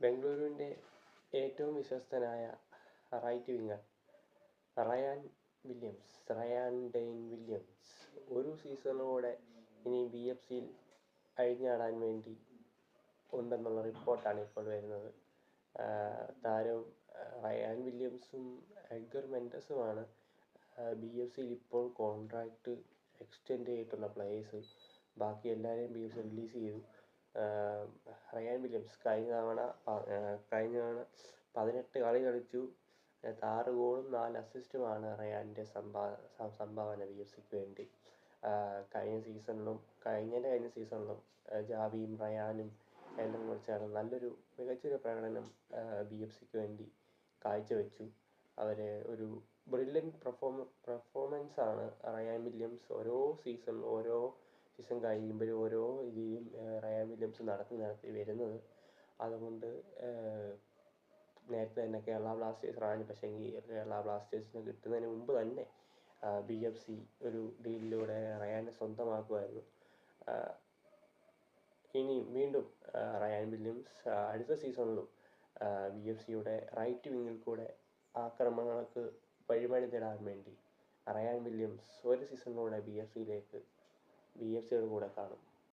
ബെംഗളൂരുവിന്റെ ഏറ്റവും വിശ്വസ്തനായ right winger Ryan Williams Ryan Dane Williams. ഒരു സീസണോടെ ഇനി ബി എഫ് സിയിൽ അഴിഞ്ഞാടാൻ വേണ്ടി ഉണ്ടെന്നുള്ള റിപ്പോർട്ടാണ് ഇപ്പോൾ വരുന്നത്. താരം റയാൻ വില്യംസും എഡ്ഗർ മെൻഡസുമാണ് ബി എഫ് സിയിൽ ഇപ്പോൾ കോൺട്രാക്റ്റ് എക്സ്റ്റെൻഡ് ചെയ്തിട്ടുള്ള പ്ലേയേഴ്സ് ബാക്കി എല്ലാവരെയും ബി എഫ് സി റിലീസ് ചെയ്തു. റയാൻ വില്യംസ് കഴിഞ്ഞ തവണ കഴിഞ്ഞ തവണ പതിനെട്ട് കളി കളിച്ചു. ആറ് ഗോളും നാല് അസിസ്റ്റുമാണ് റയാന്റെ സംഭാ സംഭാവന വി എഫ് സിക്ക് വേണ്ടി കഴിഞ്ഞ സീസണിലും കഴിഞ്ഞതിന്റെ കഴിഞ്ഞ സീസണിലും ജാവിയും റയാനും എല്ലാം കൂടി ചേർന്ന് നല്ലൊരു മികച്ചൊരു പ്രകടനം ബി എഫ് സിക്ക് വേണ്ടി കാഴ്ചവെച്ചു. അവർ ഒരു ബ്രില്യൻ പെർഫോമ പെർഫോമൻസ് ആണ് റയാൻ വില്യംസ്. ഓരോ സീസൺ ഓരോ സീസൺ കഴിയുമ്പോഴും ഓരോ രീതിയും വില്യംസ് നടത്തി നടത്തി വരുന്നത്. അതുകൊണ്ട് നേരത്തെ തന്നെ കേരള ബ്ലാസ്റ്റേഴ്സ് റാണി പക്ഷേങ്കിൽ കേരള ബ്ലാസ്റ്റേഴ്സിന് കിട്ടുന്നതിന് മുമ്പ് തന്നെ ബി എഫ് സി ഒരു ഡീലിലൂടെ റയാനെ സ്വന്തമാക്കുമായിരുന്നു. ഇനി വീണ്ടും റയാൻ വില്യംസ് അടുത്ത സീസണിലും ബി എഫ് സിയുടെ റൈറ്റ് വിങ്ങിൽ കൂടെ ആക്രമണങ്ങൾക്ക് വഴിമരുന്നിടാൻ വേണ്ടി റയാൻ വില്യംസ് ഒരു സീസണിലൂടെ ബി എഫ് സിയിലേക്ക് ബി എഫ് സിയുടെ കൂടെ കാണും.